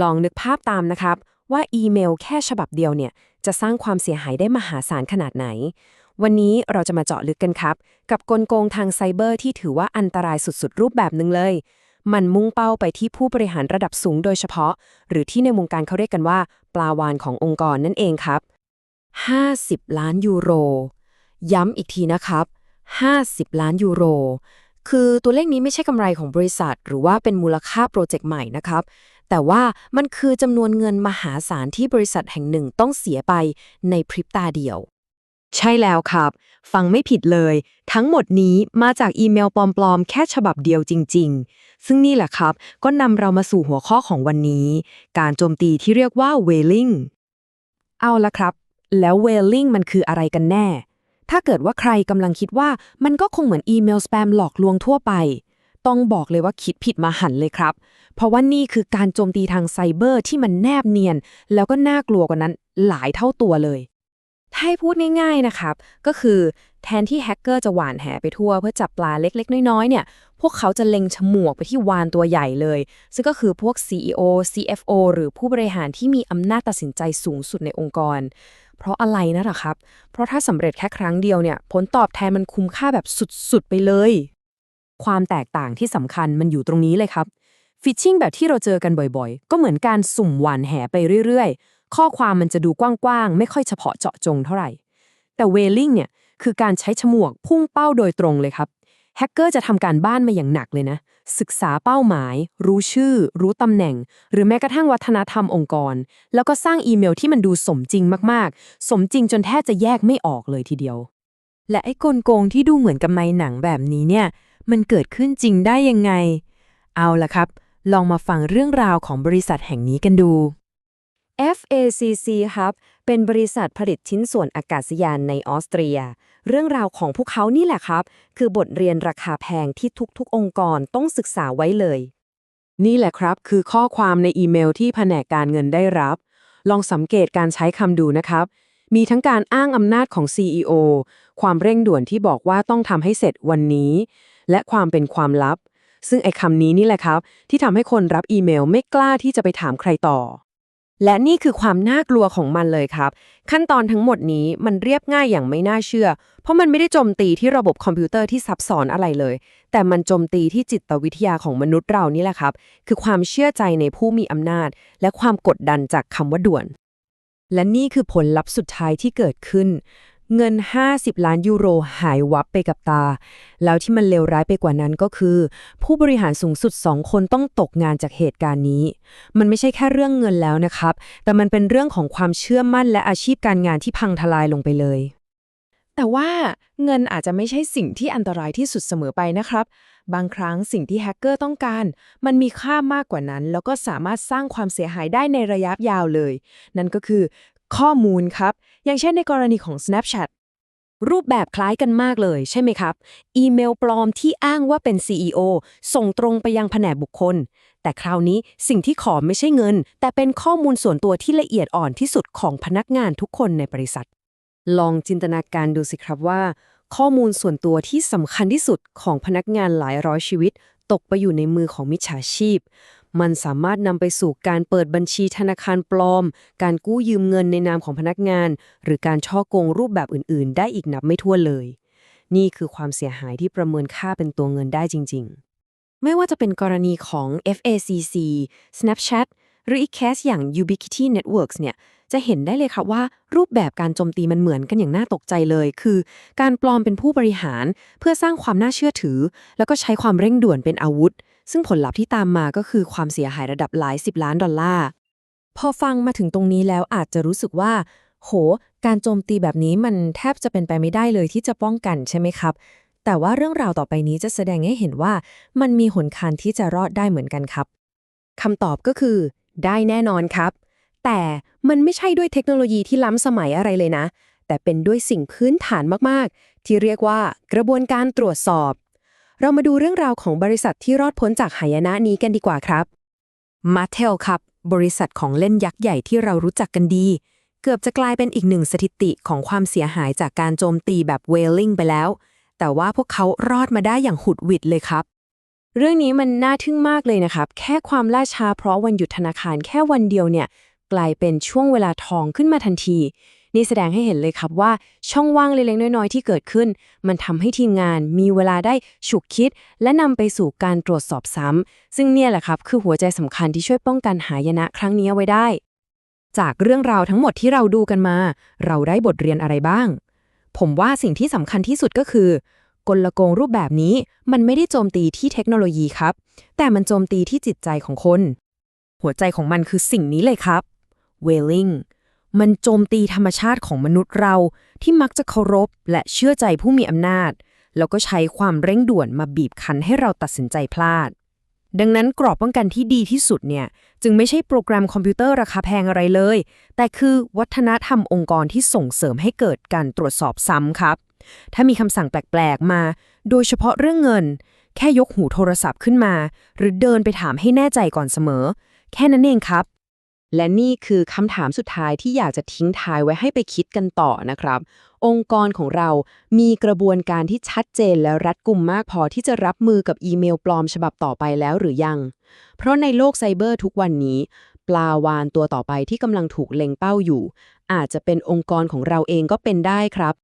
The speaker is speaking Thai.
ลองนึกภาพตามนะครับ ว่าอีเมลแค่ฉบับเดียวเนี่ยจะสร้างความเสียหายได้มหาศาลขนาดไหน วันนี้เราจะมาเจาะลึกกันครับ กับกลโกงทางไซเบอร์ที่ถือว่าอันตรายสุดๆ รูปแบบหนึ่งเลย มันมุ่งเป้าไปที่ผู้บริหารระดับสูงโดยเฉพาะ หรือที่ในวงการเขาเรียกกันว่า ปลาวานขององค์กรนั่นเองครับ 50 ล้านยูโร ย้ำอีกทีนะครับ 50 ล้านยูโรคือตัวเลขนี้ไม่ใช่กำไรของบริษัท หรือว่าเป็นมูลค่าโปรเจกต์ใหม่นะครับ แต่ว่ามันคือจำนวนเงินมหาศาลที่บริษัทแห่งหนึ่งต้องเสียไปในพริบตาเดียว ใช่แล้วครับ ฟังไม่ผิดเลย ทั้งหมดนี้มาจากอีเมลปลอมๆ แค่ฉบับเดียวจริง ๆ ซึ่งนี่แหละครับ ก็นำเรามาสู่หัวข้อของวันนี้ การโจมตีที่เรียกว่า whaling เอาละครับ แล้ว whaling มันคืออะไรกันแน่ ถ้าเกิดว่าใครกำลังคิดว่ามันก็คงเหมือนอีเมลสแปมหลอกลวงทั่วไป ต้องบอกเลยว่าคิดผิดมาหันเลยครับ เพราะว่านี่คือการโจมตีทางไซเบอร์ที่มันแนบเนียน แล้วก็น่ากลัวกว่านั้นหลายเท่าตัวเลยถ้าให้พูดง่ายๆนะครับ ก็คือแทนที่แฮกเกอร์จะหว่านแหไปทั่ว เพื่อจับปลาเล็กๆ น้อยๆ เนี่ย พวกเขาจะเล็งฉมวกไปที่วานตัวใหญ่เลย ซึ่งก็คือพวก CEO CFO หรือผู้บริหารที่มีอำนาจตัดสินใจสูงสุดในองค์กร เพราะอะไรนะหรอครับ เพราะถ้าสำเร็จแค่ครั้งเดียวเนี่ย ผลตอบแทนมันคุ้มค่าแบบสุดๆ ไปเลย ความแตกต่างที่สำคัญมันอยู่ตรงนี้เลยครับ ฟิชชิงแบบที่เราเจอกันบ่อยๆ ก็เหมือนการสุ่มหวานแหไปเรื่อยๆ ข้อความมันจะดูกว้างๆ ไม่ค่อยเฉพาะเจาะจงเท่าไหร่ แต่เวลลิงเนี่ยคือการใช้ฉมวกพุ่งเป้าโดยตรงเลยครับแฮกเกอร์จะทำการบ้านมาอย่างหนักเลยนะ ศึกษาเป้าหมาย รู้ชื่อ รู้ตำแหน่ง หรือแม้กระทั่งวัฒนธรรมองค์กร แล้วก็สร้างอีเมลที่มันดูสมจริงมากๆ สมจริงจนแทบจะแยกไม่ออกเลยทีเดียว และไอ้กลโกงที่ดูเหมือนกับในหนังแบบนี้เนี่ย มันเกิดขึ้นจริงได้ยังไง เอาล่ะครับ ลองมาฟังเรื่องราวของบริษัทแห่งนี้กันดู FACC ครับเป็นบริษัทผลิตชิ้นส่วนอากาศยานในออสเตรีย เรื่องราวของพวกเขานี่แหละครับ คือบทเรียนราคาแพงที่ทุกๆ องค์กรต้องศึกษาไว้เลย นี่แหละครับ คือข้อความในอีเมลที่แผนกการเงินได้รับ ลองสังเกตการใช้คำดูนะครับ มีทั้งการอ้างอำนาจของ CEO ความเร่งด่วนที่บอกว่าต้องทำให้เสร็จวันนี้ และความเป็นความลับ ซึ่งไอ้คำนี้นี่แหละครับ ที่ทำให้คนรับอีเมลไม่กล้าที่จะไปถามใครต่อ และนี่คือความน่ากลัวของมันเลยครับ ขั้นตอนทั้งหมดนี้มันเรียบง่ายอย่างไม่น่าเชื่อ เพราะมันไม่ได้โจมตีที่ระบบคอมพิวเตอร์ที่ซับซ้อนอะไรเลย แต่มันโจมตีที่จิตวิทยาของมนุษย์เรานี่แหละครับ คือความเชื่อใจในผู้มีอำนาจ และความกดดันจากคำว่าด่วนและนี่คือผลลัพธ์สุดท้ายที่เกิดขึ้น เงิน 50 ล้านยูโรหายวับไปกับตา แล้วที่มันเลวร้ายไปกว่านั้นก็คือ ผู้บริหารสูงสุดสองคนต้องตกงานจากเหตุการณ์นี้ มันไม่ใช่แค่เรื่องเงินแล้วนะครับ แต่มันเป็นเรื่องของความเชื่อมั่นและอาชีพการงานที่พังทลายลงไปเลย แต่ว่าเงินอาจจะไม่ใช่สิ่งที่อันตรายที่สุดเสมอไปนะครับ บางครั้งสิ่งที่แฮกเกอร์ต้องการ มันมีค่ามากกว่านั้น แล้วก็สามารถสร้างความเสียหายได้ในระยะยาวเลย นั่นก็คือ ข้อมูลครับ อย่างเช่นในกรณีของ Snapchat รูปแบบคล้ายกันมากเลยใช่ไหมครับ อีเมลปลอมที่อ้างว่าเป็น CEO ส่งตรงไปยังแผนกบุคคล แต่คราวนี้สิ่งที่ขอไม่ใช่เงิน แต่เป็นข้อมูลส่วนตัวที่ละเอียดอ่อนที่สุดของพนักงานทุกคนในบริษัท ลองจินตนาการดูสิครับว่า ข้อมูลส่วนตัวที่สำคัญที่สุดของพนักงานหลายร้อยชีวิต ตกไปอยู่ในมือของมิจฉาชีพ มันสามารถนำไปสู่การเปิดบัญชีธนาคารปลอม การกู้ยืมเงินในนามของพนักงาน หรือการช่อโกงรูปแบบอื่น ๆ ได้อีกนับไม่ถ้วนเลย นี่คือความเสียหายที่ประเมินค่าเป็นตัวเงินได้จริง ๆ ไม่ว่าจะเป็นกรณีของ FACC Snapchat หรืออีกแคสอย่าง Ubiquiti Networks เนี่ยจะเห็นได้เลยค่ะว่ารูปแบบการโจมตีมันเหมือนกันอย่างน่าตกใจเลย คือ การปลอมเป็นผู้บริหารเพื่อสร้างความน่าเชื่อถือ แล้วก็ใช้ความเร่งด่วนเป็นอาวุธ ซึ่งผลลัพธ์ที่ตามมาก็คือความเสียหายระดับหลายสิบล้านดอลลาร์ พอฟังมาถึงตรงนี้แล้วอาจจะรู้สึกว่า โห การโจมตีแบบนี้มันแทบจะเป็นไปไม่ได้เลยที่จะป้องกันใช่ไหมครับ แต่ว่าเรื่องราวต่อไปนี้จะแสดงให้เห็นว่า มันมีหนคันที่จะรอดได้เหมือนกันครับคำตอบก็คือ ได้แน่นอนครับ แต่มันไม่ใช่ด้วยเทคโนโลยีที่ล้ำสมัยอะไรเลยนะ แต่เป็นด้วยสิ่งพื้นฐานมาก ๆ ที่เรียกว่ากระบวนการตรวจสอบ เรามาดูเรื่องราวของบริษัทที่รอดพ้นจากหายนะนี้กันดีกว่าครับมาเทลครับ บริษัทของเล่นยักษ์ใหญ่ที่เรารู้จักกันดี เกือบจะกลายเป็นอีกหนึ่งสถิติของความเสียหายจากการโจมตีแบบเวลลิงไปแล้ว แต่ว่าพวกเขารอดมาได้อย่างหุดหวิดเลยครับ เรื่องนี้มันน่าทึ่งมากเลยนะครับ แค่ความล่าช้าเพราะวันหยุดธนาคารแค่วันเดียวเนี่ย กลายเป็นช่วงเวลาทองขึ้นมาทันที นี่แสดงให้เห็นเลยครับว่าช่องว่างเล็กๆน้อยๆ ที่เกิดขึ้น มันทำให้ทีมงานมีเวลาได้ฉุกคิด และนำไปสู่การตรวจสอบซ้ำซึ่งเนี่ยแหละครับคือหัวใจสำคัญที่ช่วยป้องกันหายนะครั้งนี้ไว้ได้ จากเรื่องราวทั้งหมดที่เราดูกันมา เราได้บทเรียนอะไรบ้าง ผมว่าสิ่งที่สำคัญที่สุดก็คือกลโกงรูปแบบนี้มันไม่ได้โจมตีที่เทคโนโลยีครับ แต่มันโจมตีที่จิตใจของคน หัวใจของมันคือสิ่งนี้เลยครับ wailing มันโจมตีธรรมชาติของมนุษย์เราที่มักจะเคารพและเชื่อใจผู้มีอำนาจ แล้วก็ใช้ความเร่งด่วนมาบีบคั้นให้เราตัดสินใจพลาด ดังนั้นกรอบป้องกันที่ดีที่สุดเนี่ย จึงไม่ใช่โปรแกรมคอมพิวเตอร์ราคาแพงอะไรเลย แต่คือวัฒนธรรมองค์กรที่ส่งเสริมให้เกิดการตรวจสอบซ้ำครับ ถ้ามีคำสั่งแปลกๆมา โดยเฉพาะเรื่องเงิน แค่ยกหูโทรศัพท์ขึ้นมา หรือเดินไปถามให้แน่ใจก่อนเสมอ แค่นั้นเองครับ และนี่คือคำถามสุดท้ายที่อยากจะทิ้งท้ายไว้ให้ไปคิดกันต่อนะครับ องค์กรของเรามีกระบวนการที่ชัดเจนและรัดกุมมากพอที่จะรับมือกับอีเมลปลอมฉบับต่อไปแล้วหรือยัง เพราะในโลกไซเบอร์ทุกวันนี้ ปลาวานตัวต่อไปที่กำลังถูกเล็งเป้าอยู่ อาจจะเป็นองค์กรของเราเองก็เป็นได้ครับ